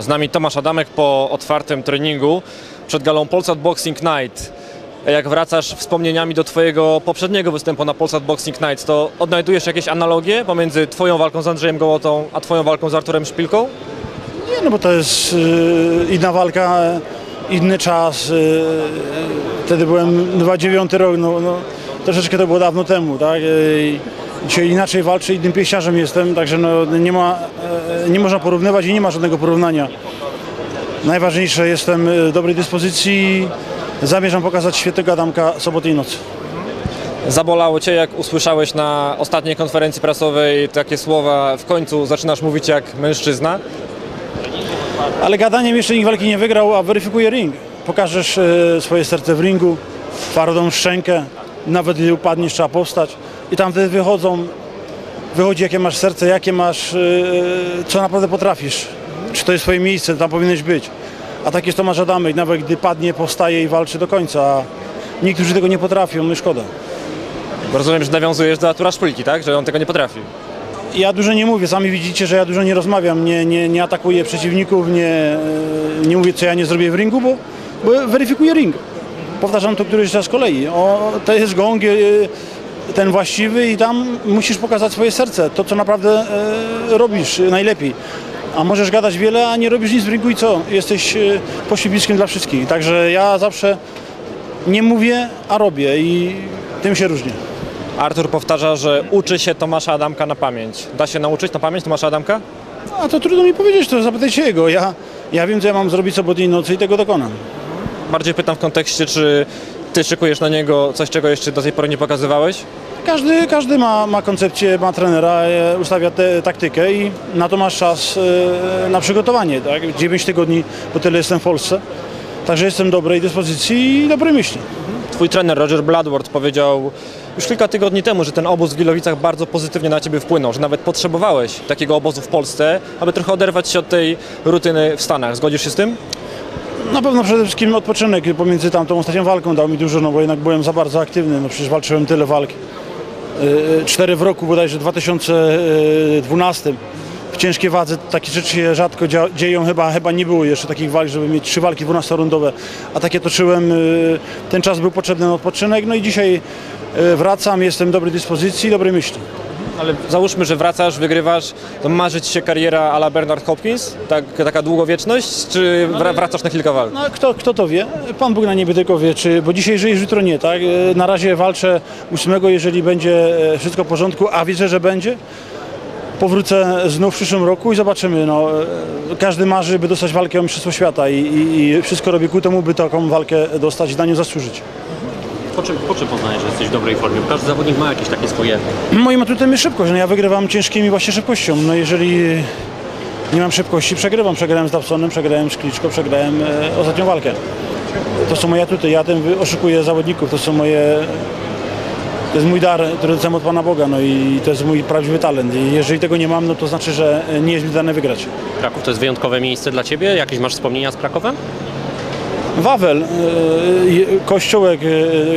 Z nami Tomasz Adamek po otwartym treningu przed galą Polsat Boxing Night. Jak wracasz wspomnieniami do Twojego poprzedniego występu na Polsat Boxing Night, to odnajdujesz jakieś analogie pomiędzy Twoją walką z Andrzejem Gołotą, a Twoją walką z Arturem Szpilką? Nie, no bo to jest y, inna walka, inny czas. Y, wtedy byłem 29 rok, no, no troszeczkę to było dawno temu, tak? Y, dzisiaj inaczej walczę, innym pieśniarzem jestem, także no, nie, ma, y, nie można porównywać i nie ma żadnego porównania. Najważniejsze, jestem w dobrej dyspozycji, zamierzam pokazać świetnego Adamka soboty i nocy. Zabolało Cię, jak usłyszałeś na ostatniej konferencji prasowej takie słowa, w końcu zaczynasz mówić jak mężczyzna? Ale gadaniem jeszcze nikt walki nie wygrał, a weryfikuje ring. Pokażesz e, swoje serce w ringu, twardą szczękę, nawet gdy upadniesz, trzeba powstać. I tam wtedy wychodzą, wychodzi jakie masz serce, jakie masz, e, co naprawdę potrafisz. Czy to jest twoje miejsce, tam powinieneś być. A tak jest Tomasz Adamek, nawet gdy padnie, powstaje i walczy do końca. A niektórzy tego nie potrafią, no i szkoda. Rozumiem, że nawiązujesz do Artura Szpilki, tak? Że on tego nie potrafi. Ja dużo nie mówię, sami widzicie, że ja dużo nie rozmawiam, nie, nie, nie atakuję przeciwników, nie, e, nie mówię, co ja nie zrobię w ringu, bo, bo weryfikuję ring. Powtarzam to któryś raz z kolei. O, to jest gong, ten właściwy i tam musisz pokazać swoje serce, to co naprawdę e, robisz najlepiej. A możesz gadać wiele, a nie robisz nic w ringu i co? Jesteś e, dla wszystkich. Także ja zawsze nie mówię, a robię i tym się różnię. Artur powtarza, że uczy się Tomasza Adamka na pamięć. Da się nauczyć na pamięć Tomasza Adamka? A to trudno mi powiedzieć, to zapytajcie jego. Ja, ja wiem, co ja mam zrobić sobotniej nocy i tego dokonam. Bardziej pytam w kontekście, czy ty szykujesz na niego coś, czego jeszcze do tej pory nie pokazywałeś? Każdy, każdy ma, ma koncepcję, ma trenera, e, ustawia tę taktykę i na to masz czas e, na przygotowanie. Tak? 9 tygodni, bo tyle jestem w Polsce. Także jestem dobrej dyspozycji i dobrej myśli. Twój trener Roger Bladward powiedział już kilka tygodni temu, że ten obóz w Wilowicach bardzo pozytywnie na ciebie wpłynął, że nawet potrzebowałeś takiego obozu w Polsce, aby trochę oderwać się od tej rutyny w Stanach. Zgodzisz się z tym? Na pewno przede wszystkim odpoczynek pomiędzy tamtą ostatnią walką dał mi dużo, no bo jednak byłem za bardzo aktywny. No przecież walczyłem tyle walk. E, Cztery w roku bodajże w 2012. W ciężkiej wadze takie rzeczy się rzadko dzieją, chyba, chyba nie było jeszcze takich walk, żeby mieć trzy walki 12-rundowe, a takie toczyłem. e, Ten czas był potrzebny na odpoczynek, no i dzisiaj wracam, jestem w dobrej dyspozycji, dobrej myśli. Ale załóżmy, że wracasz, wygrywasz, to marzy ci się kariera a la Bernard Hopkins? Tak, taka długowieczność? Czy wra- wracasz na kilka walk? No, kto, kto to wie? Pan Bóg na niebie tylko wie, czy, bo dzisiaj żyjesz, jutro nie, tak? E, Na razie walczę ósmego, jeżeli będzie e, wszystko w porządku, a widzę, że będzie. Powrócę znów w przyszłym roku i zobaczymy. No, e, każdy marzy, by dostać walkę o Mistrzostwo Świata i, i, i wszystko robi ku temu, by taką walkę dostać i na nią zasłużyć. Po czym, po czym poznajesz, że jesteś w dobrej formie? Każdy zawodnik ma jakieś takie swoje... Moim atutem jest szybkość. No, ja wygrywam ciężkimi właśnie szybkością. No, jeżeli nie mam szybkości, przegrywam. Przegrałem z Dawsonem, przegrałem z Kliczko, przegrałem e, ostatnią walkę. To są moje atuty. Ja tym oszukuję zawodników. To są moje... To jest mój dar, który dostałem od Pana Boga. No i to jest mój prawdziwy talent. I jeżeli tego nie mam, no to znaczy, że nie jest mi dane wygrać. Kraków to jest wyjątkowe miejsce dla Ciebie? Jakieś masz wspomnienia z Krakowem? Wawel, e, kościółek, e,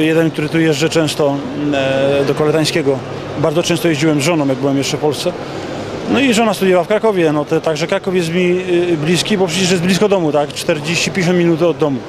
jeden, który tu jeżdżę często e, do Koletańskiego. Bardzo często jeździłem z żoną, jak byłem jeszcze w Polsce. No i żona studiowała w Krakowie, no to, także Kraków jest mi bliski, bo przecież jest blisko domu, tak? 40-50 minut od domu.